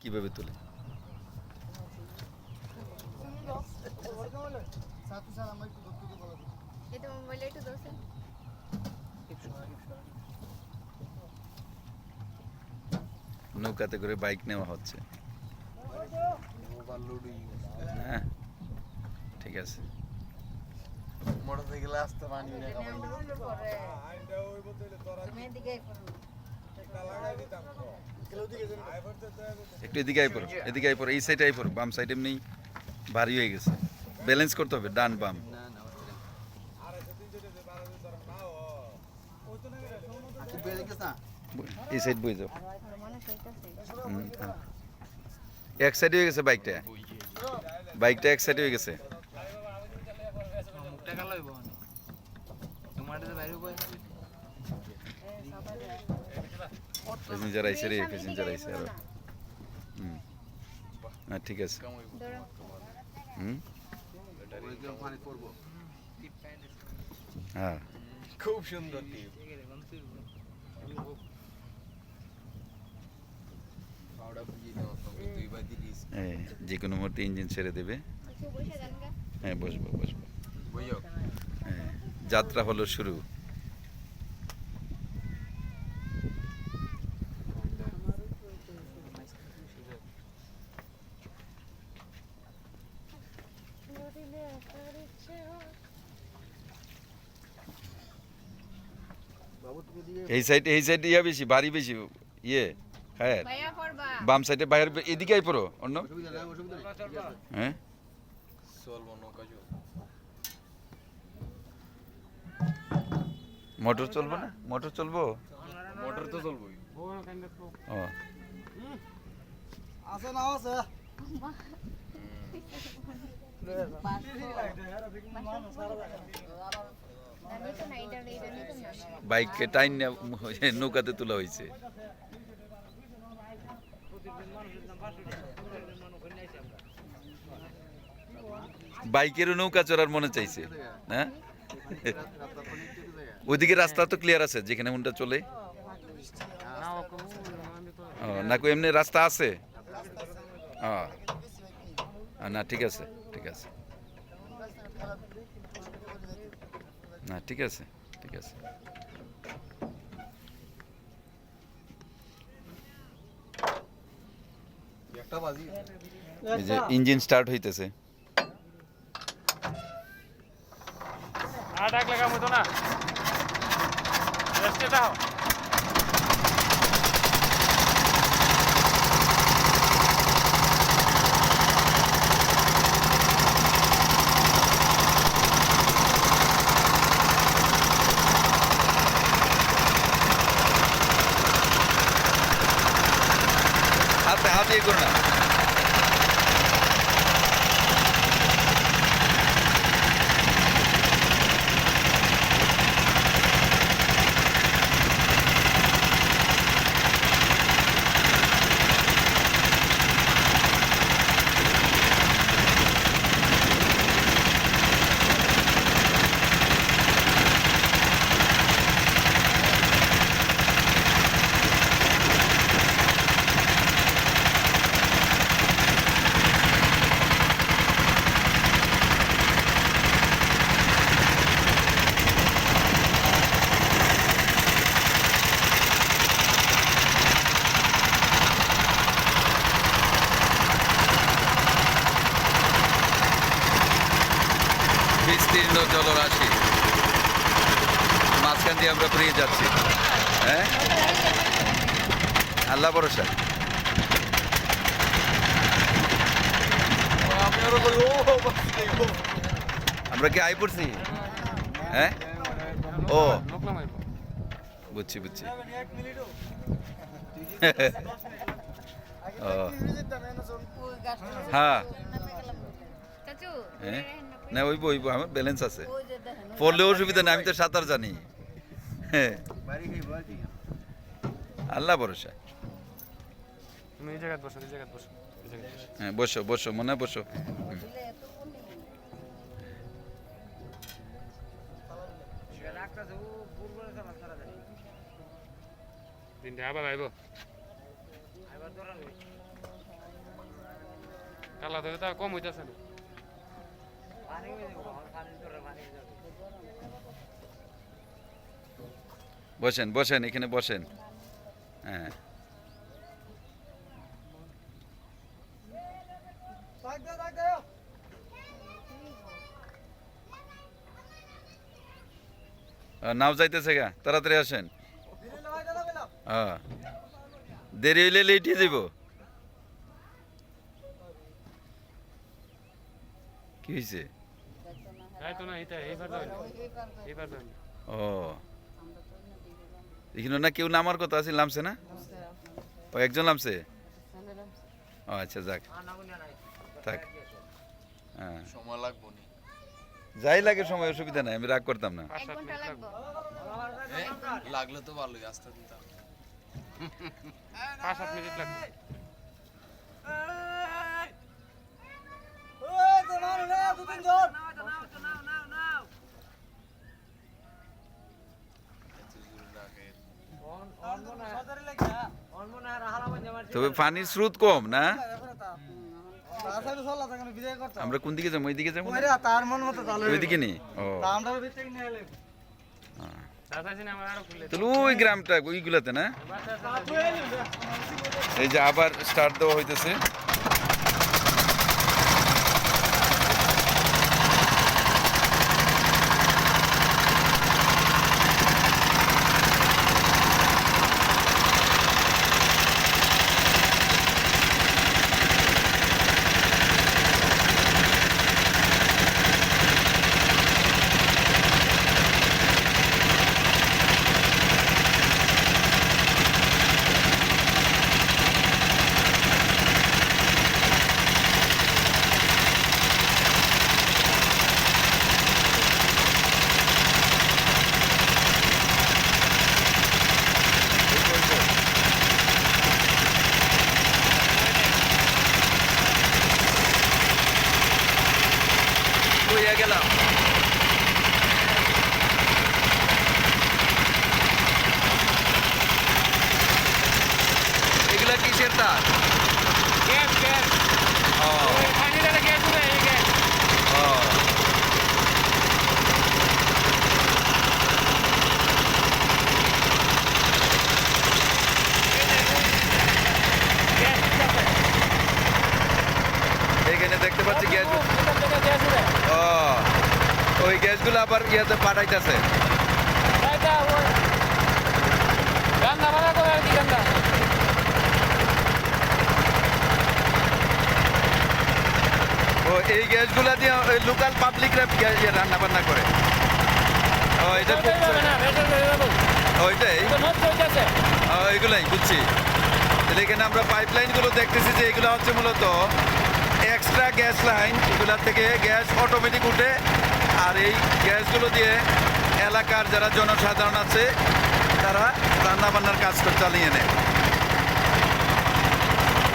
কীভাবে তোলে? এটা মোবাইলে একটু দোষে নৌকাতে করে বাইক নেওয়া হচ্ছে। হ্যাঁ ঠিক আছে। মোটরসাইকেলে আসতে পানি না একটু এদিকে আই পড়ো, এদিকে আই পড়ো, এই সাইডে আই পড়ো, বাম সাইড এমনি ভারী হয়ে গেছে। ব্যালেন্স করতে হবে, ডান, বাম। এই সাইড বই যাও। এক সাইড হয়ে গেছে বাইকটা বাইকটা এক সাইড হয়ে গেছে। হইব তোমার বাইরে বই প্যাসেঞ্জার আইসে রে প্যাসেঞ্জার আইসে আরও। হুম। হ্যাঁ ঠিক আছে। হুম? হ্যাঁ। খুব সুন্দর টিপ। যে কোনো মুহূর্তে ইঞ্জিন ছেড়ে দেবে। গা। হ্যাঁ বসবো বসবো। হ্যাঁ যাত্রা হলো শুরু। এই সাইড এই সাইড ইয়া বেশি ভারী বেশি ইয়ে হ্যাঁ বাম সাইডে বাইরের এদিকে আই পড়ো অন্য। হ্যাঁ? চলবো মোটর চলবো না? মোটর চলবো? মোটর তো চলবোই। ও। আমি না নিতাম না বাইককে টাইন নৌকাতে তোলা হয়েছে। বাইকেরও নৌকা চড়ার মনে চাইছে হ্যাঁ? ওইদিকে রাস্তা তো ক্লিয়ার আছে, যেখানে উনটা চলে। না এমনি রাস্তা আছে? না, ঠিক আছে ঠিক আছে। না ঠিক আছে ঠিক আছে। এই যে ইঞ্জিন স্টার্ট হইতেছে। আর এক লাগাম হতো না। রেস্টে দাও হাতে হাতে ইয়ে করো না বিস্তীর্ণ জলরাশি মাঝখান দিয়ে আমরা পেরিয়ে যাচ্ছি। হ্যাঁ? আল্লাহ ভরসা। আমরা কি আই পড়ছি? হ্যাঁ? ও। বুঝছি বুঝছি। হ্যাঁ। হ্যাঁ? না ওই বই আমার ব্যালেন্স আছে। পড়লে অসুবিধা নেই আমি তো সাঁতার জানি। আল্লাহ ভরসা। তুমি এই জায়গায় বসো এই জায়গায় বসো এই জায়গায় বসো। হ্যাঁ বসো বসো মনে হয় বসো। তিনটে আবার আইব। কালা ধরে তা কম হইতাছে না। বসেন বসেন এখানে বসেন। হ্যাঁ। নাও যাইতেছে গা তাড়াতাড়ি আসেন। হ্যাঁ। দেরি হইলে লেটে যাব কি হয়েছে ও। এখানে না কেউ নামার কথা আছে নামছে না ও একজন নামছে ও আচ্ছা যাক থাক হ্যাঁ সময় লাগবো যাই লাগে সময় অসুবিধা নাই আমি রাগ করতাম না লাগলে তো ভালোই আস্তে দিতাম পাঁচ সাত মিনিট লাগবে তবে পানির স্রোত কম না? আমরা কোন দিকে যাব? ওইদিকে যাব তার মন মতো ওইদিকে নেই? ও। তাহলে ওই গ্রামটা ওইগুলাতে না? এই যে আবার স্টার্ট দেওয়া হইতেছে। হইয়া গেলাম। এগুলা কিসের তার গ্যাস গ্যাস ও ওই পানি ডালে গ্যাস উঠে এই গ্যাস ও গ্যাস উঠতেছে এখানে দেখতে পাচ্ছি গ্যাস এটা থেকে গ্যাস উঠে ও ওই গ্যাসগুলো আবার ইয়াতে পাঠাইতেছে। ও এই গ্যাসগুলো দিয়ে লোকাল পাবলিকরা রান্না বান্না করে। ও এটা ওইটাই এগুলাই বুঝছি। তাহলে এখানে আমরা পাইপ লাইনগুলো দেখতেছি যে এগুলো হচ্ছে মূলত এক্সট্রা গ্যাস লাইন এগুলার থেকে গ্যাস অটোমেটিক উঠে আর এই গ্যাসগুলো দিয়ে এলাকার যারা জনসাধারণ আছে, তারা রান্নাবান্নার কাজ চালিয়ে নেয়।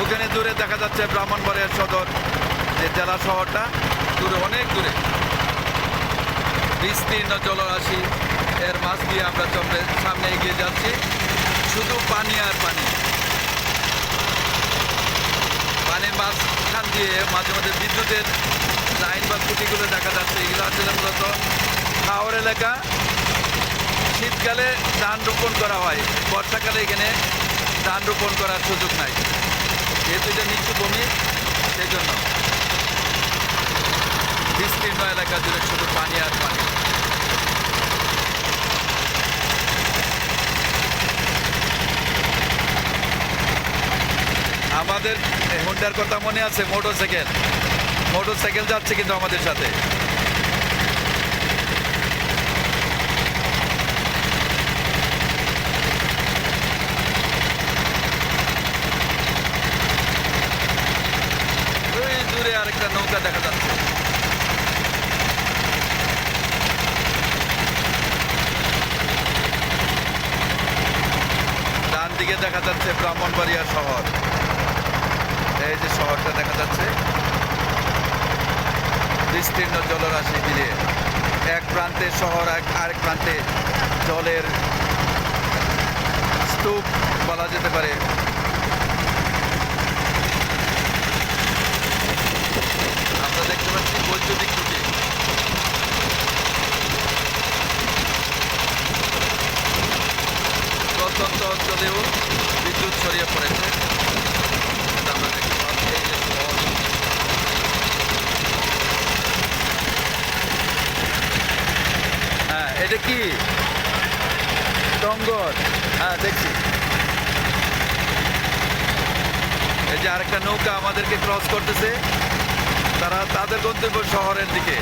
ওখানে দূরে দেখা যাচ্ছে ব্রাহ্মণবাড়িয়ার সদর, যে জেলা শহরটা, দূরে, অনেক দূরে। বিস্তীর্ণ জলরাশি, এর মাছ দিয়ে আমরা চমড়ে সামনে এগিয়ে যাচ্ছি। শুধু পানি আর পানি। পানির মাঝখান দিয়ে মাঝে মাঝে বিদ্যুতের খুঁটিগুলো দেখা যাচ্ছে, এগুলো আসলে মূলত খাওয়ার এলাকা। শীতকালে ধান রোপণ করা হয়, বর্ষাকালে এখানে ধান রোপণ করার সুযোগ নাই। যেহেতু এটা নিচু ভূমি সেই জন্য বিস্তীর্ণ এলাকা জুড়ে শুধু পানি আর পানি। আমাদের হোন্ডার কথা মনে আছে মোটর সাইকেল মোটর সাইকেল যাচ্ছে কিন্তু আমাদের সাথে। দূরে আরেকটা নৌকা দেখা যাচ্ছে। দেখা যাচ্ছে ব্রাহ্মণবাড়িয়া শহর। এই যে শহরটা দেখা যাচ্ছে। বিস্তীর্ণ জলরাশি মিলিয়ে এক প্রান্তে শহর, এক আরেক প্রান্তে জলের স্তূপ বলা যেতে পারে। আমরা দেখতে পাচ্ছি বৈদ্যুতিক খুঁটি। প্রত্যন্ত অঞ্চলেও বিদ্যুৎ ছড়িয়ে পড়েছে। কি টঙ্গর। হ্যাঁ দেখি এই যে আরেকটা নৌকা আমাদেরকে ক্রস করতেছে। তারা তাদের গন্তব্য শহরের দিকে।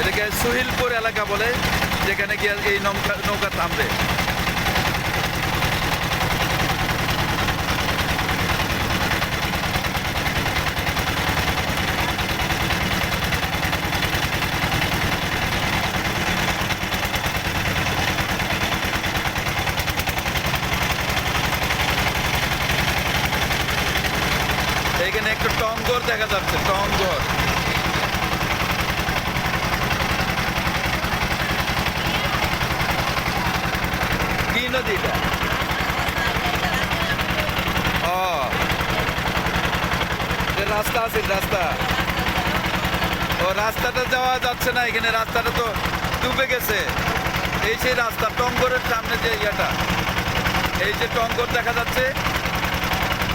এটাকে সুহিলপুর এলাকা বলে, যেখানে গিয়ে এই নৌকা নৌকা থামবে এখানে একটু টঙ্গর দেখা যাচ্ছে টঙ্গর কি নদীটা? ও। রাস্তা আছে, রাস্তা। ও, রাস্তাটা যাওয়া যাচ্ছে না, এখানে রাস্তাটা তো ডুবে গেছে। এই সেই রাস্তা, টঙ্গরের সামনে যে ইয়েটা, এই যে টঙ্গর দেখা যাচ্ছে।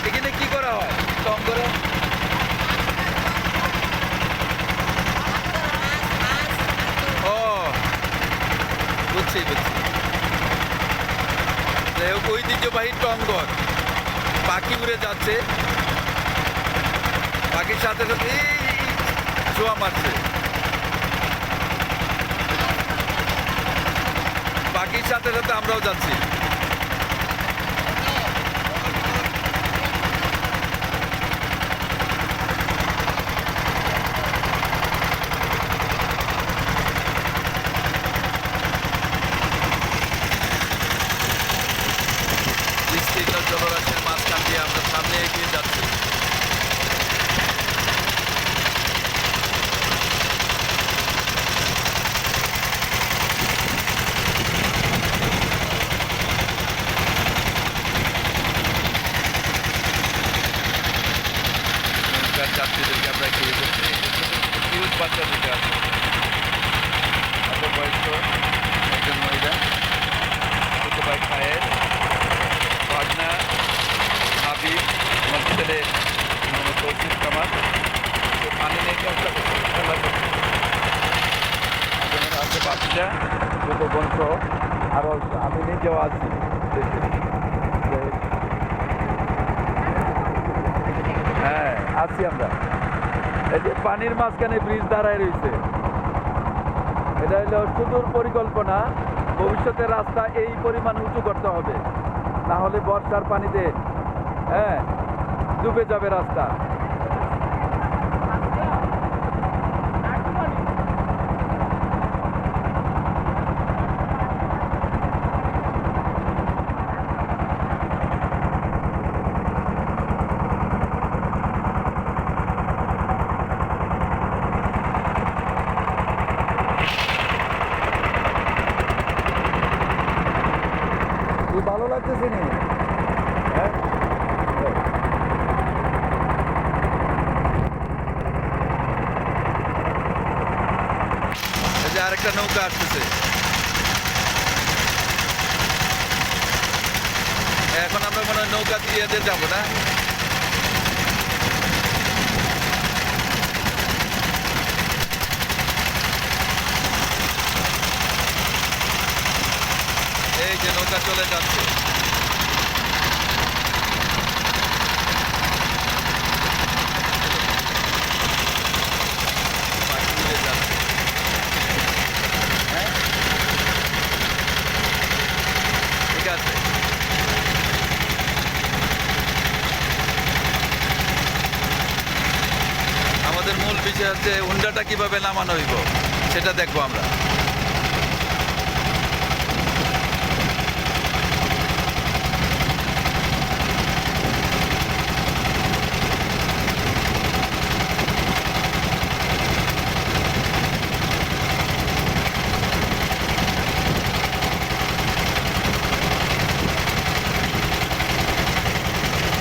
এখানে কি করা হয়? টঙ্গরে ও যাই হোক, ঐতিহ্যবাহী টঙ্গর। পাখি উড়ে যাচ্ছে। পাখির সাথে সাথে ছোঁয়া মারছে। পাখির সাথে সাথে আমরাও যাচ্ছি বিস্তীর্ণ জলরাশির মাঝখান দিয়ে আমরা সামনে এগিয়ে যাচ্ছি নৌকার যাত্রীদেরকে আমরা একটু ইয়ে করছি কিউট বাচ্চা দিকে আছে অল্প বয়স্ক একজন মহিলা ছোট ভাই খায়ের ভাগনা হাবিব আমার ছেলে মোহাম্মদ তৌসিফ কামাল তো পানি নিয়ে চেষ্টা করছে খেলা করছে যেমন আছে বাচ্চা, ছোট বংশ আরও আমি নিজেও আছি। হ্যাঁ আছি আমরা। এই যে পানির মাঝখানে ব্রিজ দাঁড়ায় রয়েছে, এটা হলো সুদূর পরিকল্পনা। ভবিষ্যতে রাস্তা এই পরিমাণ উঁচু করতে হবে। না হলে বর্ষার পানিতে হ্যাঁ ডুবে যাবে রাস্তা কি ভালো লাগতেছে নি হ্যাঁ এই যে আরেকটা নৌকা আসতেছে এখন আমরা মনে দিয়ে যাব না? এই যে নৌকা চলে যাচ্ছে পাখি উড়ে যাচ্ছে। হ্যাঁ? ঠিক আছে আমাদের মূল বিষয় হচ্ছে হুন্ডাটা কীভাবে নামানো হইব সেটা দেখব আমরা।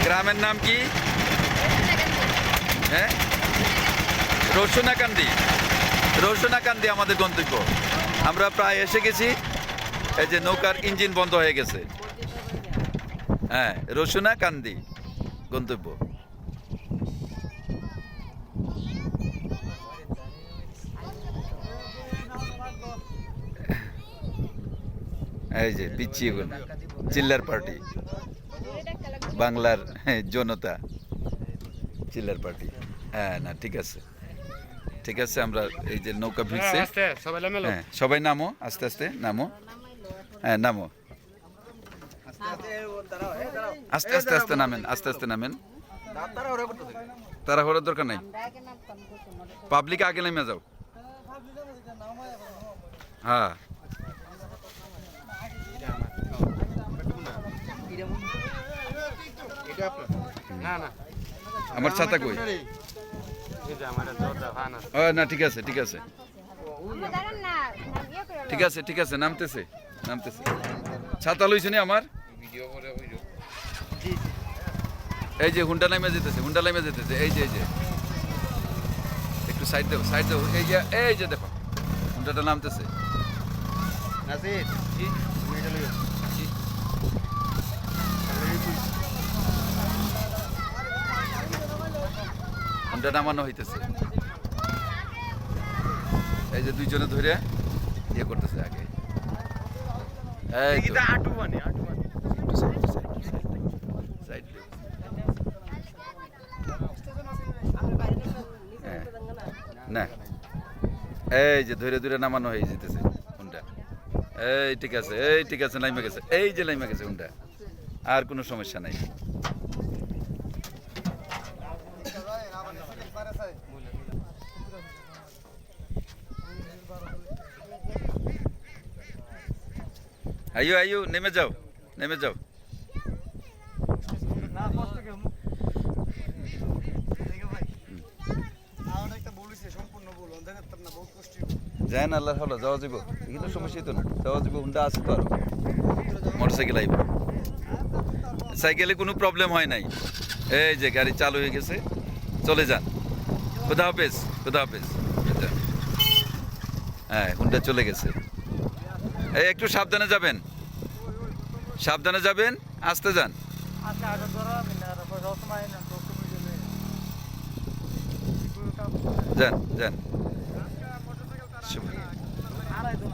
গ্রামের নাম কি হ্যাঁ রসুনাকান্দি। রসুনাকান্দি আমাদের গন্তব্য। আমরা প্রায় এসে গেছি। এই যে নৌকার ইঞ্জিন বন্ধ হয়ে গেছে। হ্যাঁ রসুনা কান্দি গন্তব্য। এই যে পিচ্ছি এগুলো চিল্লার পার্টি। বাংলার হ্যাঁ, জনতা। চিল্লার পার্টি। হ্যাঁ না ঠিক আছে। ঠিক আছে আমরা এই যে নৌকা ভিড়ছে সবাই হ্যাঁ সবাই নামো আস্তে আস্তে নামো। হ্যাঁ নামো। আস্তে আস্তে আস্তে নামেন আস্তে আস্তে নামেন। তারা হওয়ার দরকার নাই। পাবলিক আগে নেমে যাও। হ্যাঁ। আমার ছাতা কই? না, ঠিক আছে ঠিক আছে। ঠিক আছে ঠিক আছে, নামতেছে নামতেছে। ছাতা লইছে নি আমার? এই যে হুন্ডা নামে যেতেছে, হুন্ডা নামে যেতেছে, এই যে এই যে। একটু সাইড দেবো সাইড দেবো এই যে এই যে দেখো, হুন্ডাটা নামতেছে। নাসির হুন্ডা নামানো হইতেছে। এই যে দুইজনে ধরে ইয়ে করতেছে আগে। হ্যাঁ। না। এই যে ধরে ধরে নামানো হয়ে যেতেছে হুন্ডা এই ঠিক আছে এই ঠিক আছে লাইমে গেছে। এই যে লাইমে গেছে হুন্ডা আর কোনো সমস্যা নাই। আইও আইও নেমে যাও নেমে যাও। না কষ্ট কেমন দেখো ভাই আমার একটা ভুল হয়েছে সম্পূর্ণ ভুল অন্ধকার তার না বহুত কষ্ট যায় না হলো যাওয়া যাব এগুলো সমস্যাই তো না। যাওয়া যাব হুন্ডা আছে তো আরও। মোটরসাইকেল আইব। সাইকেলে কোনো প্রবলেম হয় নাই। এই যে গাড়ি চালু হয়ে গেছে। চলে যান। খুদা হাফেজ খুদা হাফেজ। যান। হ্যাঁ হুন্ডা চলে গেছে। এই, একটু সাবধানে যাবেন। সাবধানে যাবেন আসতে যান। তো তুমি যান যান।